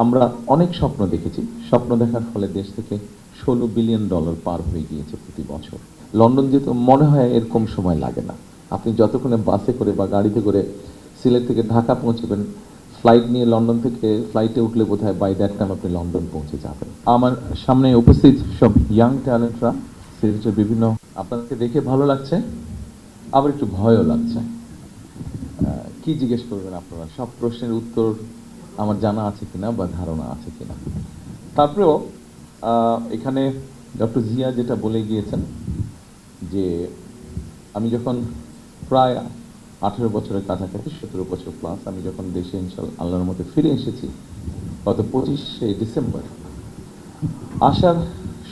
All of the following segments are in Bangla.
আমরা অনেক স্বপ্ন দেখেছি। স্বপ্ন দেখার ফলে দেশ থেকে ষোলো বিলিয়ন ডলার পার হয়ে গিয়েছে প্রতি বছর। লন্ডন যেতে মনে হয় এরকম সময় লাগে না। আপনি যতক্ষণে বাসে করে বা গাড়িতে করে সিলেট থেকে ঢাকা পৌঁছবেন, ফ্লাইট নিয়ে লন্ডন থেকে ফ্লাইটে উঠলে বোধ হয় বাই দ্যাট টাইম আপনি লন্ডন পৌঁছে যাবেন। আমার সামনে উপস্থিত সব ইয়াং ট্যালেন্টরা সিলেটের বিভিন্ন, আপনাদেরকে দেখে ভালো লাগছে, আবার একটু ভয়ও লাগছে। কি জিজ্ঞেস করবেন আপনারা? সব প্রশ্নের উত্তর আমার জানা আছে কিনা বা ধারণা আছে কিনা। তারপরেও এখানে ডক্টর জিয়া যেটা বলে গিয়েছেন যে আমি যখন প্রায় আঠেরো বছরের কাছাকাছি, সতেরো বছর প্লাস আমি যখন দেশে ইনশাল আল্লাহর মধ্যে ফিরে এসেছি, গত পঁচিশে ডিসেম্বর, আসার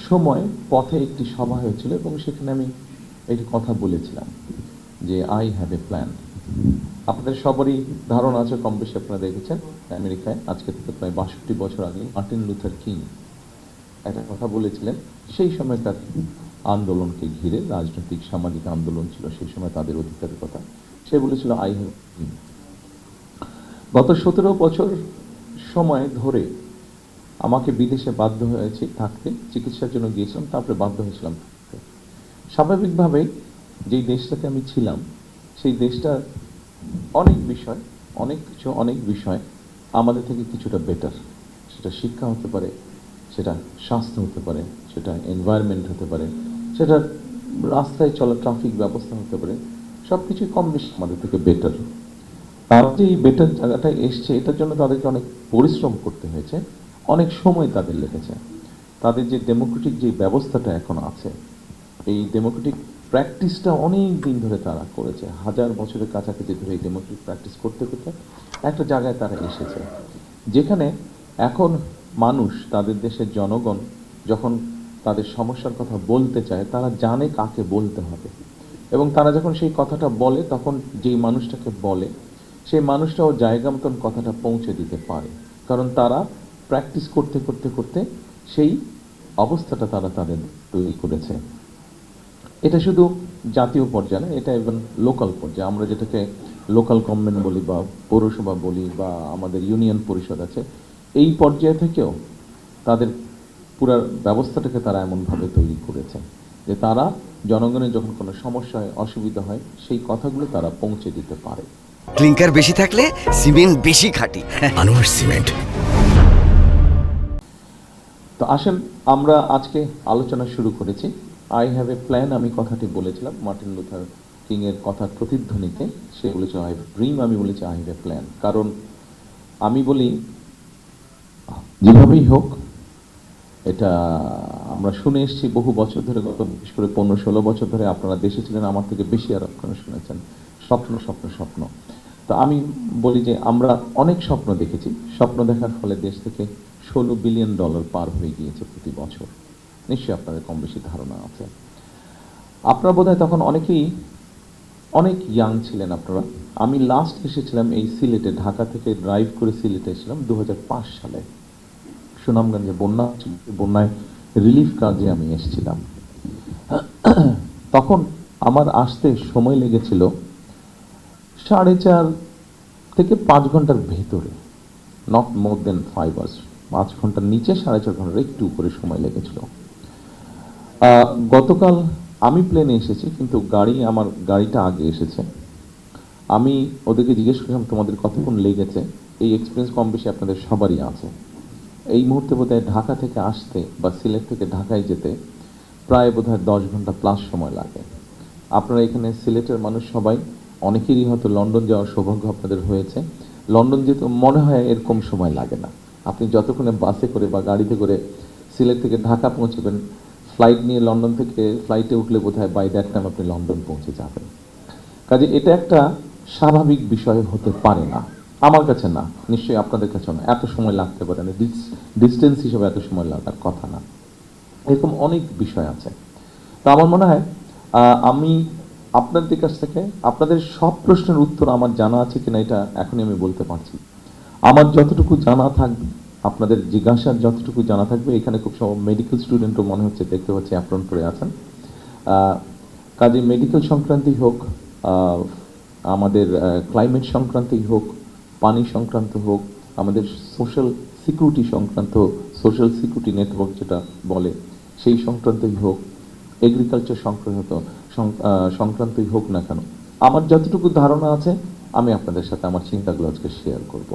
সময় পথে একটি সভা হয়েছিল এবং সেখানে আমি একটি কথা বলেছিলাম যে আই হ্যাভ এ প্ল্যান আপনাদের সবারই ধারণা আছে, কম বেশি আপনারা দেখেছেন আমেরিকায়। আজকে থেকে প্রায় বাষট্টি বছর আগে মার্টিন লুথার কিং একটা কথা বলেছিলেন, সেই সময়কার আন্দোলনকে ঘিরে, রাজনৈতিক সামাজিক আন্দোলন ছিল, সেই সময় তাদের অধিকারের কথা। সে বলেছিল, আই হ্যাভ গত সতেরো বছর সময় ধরে আমাকে বিদেশে বাধ্য হয়েছে থাকতে, চিকিৎসার জন্য গিয়েছিলাম, তারপরে বাধ্য হয়েছিলাম থাকতে। স্বাভাবিকভাবেই যেই দেশটাতে আমি ছিলাম, সেই দেশটা অনেক বিষয়, অনেক কিছু, অনেক বিষয় আমাদের থেকে কিছুটা বেটার সেটা শিক্ষা হতে পারে, সেটা স্বাস্থ্য হতে পারে, সেটা এনভায়রনমেন্ট হতে পারে, সেটা রাস্তায় চলা ট্রাফিক ব্যবস্থা হতে পারে সব কিছুই কম বেশি আমাদের থেকে বেটার তারা যে এই বেটার জায়গাটায় এসছে, এটার জন্য তাদেরকে অনেক পরিশ্রম করতে হয়েছে, অনেক সময় তাদের লেগেছে। তাদের যে ডেমোক্রেটিক যে ব্যবস্থাটা এখন আছে, এই ডেমোক্রেটিক প্র্যাকটিসটা অনেক দিন ধরে তারা করেছে। হাজার বছরের কাছাকাছি ধরে এই ডেমোক্রেটিক প্র্যাকটিস করতে করতে একটা জায়গায় তারা এসেছে। যেখানে এখন মানুষ, তাদের দেশের জনগণ যখন তাদের সমস্যার কথা বলতে চায়, তারা জানে কাকে বলতে হবে। এবং তারা যখন সেই কথাটা বলে, তখন যেই মানুষটাকে বলে, সেই মানুষটাও জায়গা মতন কথাটা পৌঁছে দিতে পারে। কারণ তারা প্র্যাকটিস করতে করতে করতে সেই অবস্থাটা তারা তাদের তৈরি করেছে। এটা শুধু জাতীয় পর্যায়ে না এটা ইভেন লোকাল পর্যায়ে। আমরা যেটাকে লোকাল গভর্নমেন্ট বলি বা পৌরসভা বলি বা আমাদের ইউনিয়ন পরিষদ আছে এই পর্যায় থেকেও তাদের পুরো ব্যবস্থাটাকে তারা এমনভাবে তৈরি করেছে যে তারা জনগণের যখন কোনো সমস্যা হয় অসুবিধা হয় সেই কথাগুলো তারা পৌঁছে দিতে পারে। ক্লিংকার বেশি থাকলে সিমেন্ট বেশি খাঁটি। আনোয়ার সিমেন্ট। তো আসেন আমরা আজকে আলোচনা শুরু করেছি। আই হ্যাভ এ প্ল্যান আমি কথাটি বলেছিলাম মার্টিন লুথার কিংয়ের কথার প্রতিধ্বনিতে। সে বলেছে আই হ্যাভ ড্রিম আমি বলেছি আই হ্যাভ এ প্ল্যান কারণ আমি বলি, যেভাবেই হোক, এটা আমরা শুনে এসেছি বহু বছর ধরে, গত বিশেষ করে পনেরো ষোলো বছর ধরে আপনারা দেশে ছিলেন, আমার থেকে বেশি আর আপনারা শুনেছেন, স্বপ্ন স্বপ্ন স্বপ্ন। তো আমি বলি যে, আমরা অনেক স্বপ্ন দেখেছি, স্বপ্ন দেখার ফলে দেশ থেকে ষোলো বিলিয়ন ডলার পার হয়ে গিয়েছে প্রতি বছর। নিশ্চয়ই আপনাদের কম বেশি ধারণা আছে। আপনারা বোধহয় তখন অনেকেই অনেক ইয়াং ছিলেন আপনারা। আমি লাস্ট এসেছিলাম এই সিলেটে ঢাকা থেকে ড্রাইভ করে সিলেটে এসেছিলাম দু সালে। সুনামগঞ্জে বন্যা ছিল, বন্যায় রিলিফ কাজে আমি এসেছিলাম। তখন আমার আসতে সময় লেগেছিল সাড়ে চার থেকে পাঁচ ঘণ্টার ভেতরে not more than five hours পাঁচ ঘণ্টার নিচে সাড়ে চার ঘণ্টার একটু উপরে সময় লেগেছিল। গতকাল আমি প্লেনে এসেছি, কিন্তু গাড়ি আমার, গাড়িটা আগে এসেছে। আমি ওদেরকে জিজ্ঞেস করলাম তোমাদের কতক্ষণ লেগেছে? এই এক্সপিরিয়েন্স কম বেশি আপনাদের সবারই আছে। এই মুহূর্তে বোধহয় ঢাকা থেকে আসতে বা সিলেট থেকে ঢাকায় যেতে প্রায় বোধহয় দশ ঘণ্টা প্লাস সময় লাগে। আপনারা এখানে সিলেটের মানুষ সবাই, অনেকেরই হয়তো লন্ডন যাওয়ার সৌভাগ্য আপনাদের হয়েছে। লন্ডন যেতে মনে হয় এরকম সময় লাগে না। আপনি যতক্ষণে বাসে করে বা গাড়িতে করে সিলেট থেকে ঢাকা পৌঁছবেন ফ্লাইট নিয়ে লন্ডন থেকে ফ্লাইটে উঠলে বোধহয় বাই দ্যাট টাইম আপনি লন্ডন পৌঁছে যাবেন। কাজে এটা একটা স্বাভাবিক বিষয় হতে পারে না। আমার কাছে না। নিশ্চয়ই আপনাদের কাছে না। এত সময় লাগতে পারে না। ডিস্টেন্স হিসেবে এত সময় লাগার কথা না। এরকম অনেক বিষয় আছে। তো আমার মনে হয় আমি আপনাদের কাছ থেকে আপনাদের সব প্রশ্নের উত্তর আমার জানা আছে কিনা এটা এখনই আমি বলতে পারছি। আমার যতটুকু জানা থাকবে আপনাদের জিজ্ঞাসার যতটুকু জানা থাকবে, এখানে খুব সব মেডিকেল স্টুডেন্টও মনে হচ্ছে দেখতে পাচ্ছি অ্যাপ্রন করে আছেন। কাজে মেডিকেল সংক্রান্তই হোক আমাদের ক্লাইমেট সংক্রান্তই হোক, পানি সংক্রান্ত হোক, আমাদের সোশ্যাল সিকিউরিটি সংক্রান্ত সোশ্যাল সিকিউরিটি নেটওয়ার্ক যেটা বলে, সেই সংক্রান্তই হোক এগ্রিকালচার সংক্রান্ত সংক্রান্তই হোক না কেন। আমার যতটুকু ধারণা আছে, আমি আপনাদের সাথে আমার চিন্তাগুলো আজকে শেয়ার করব।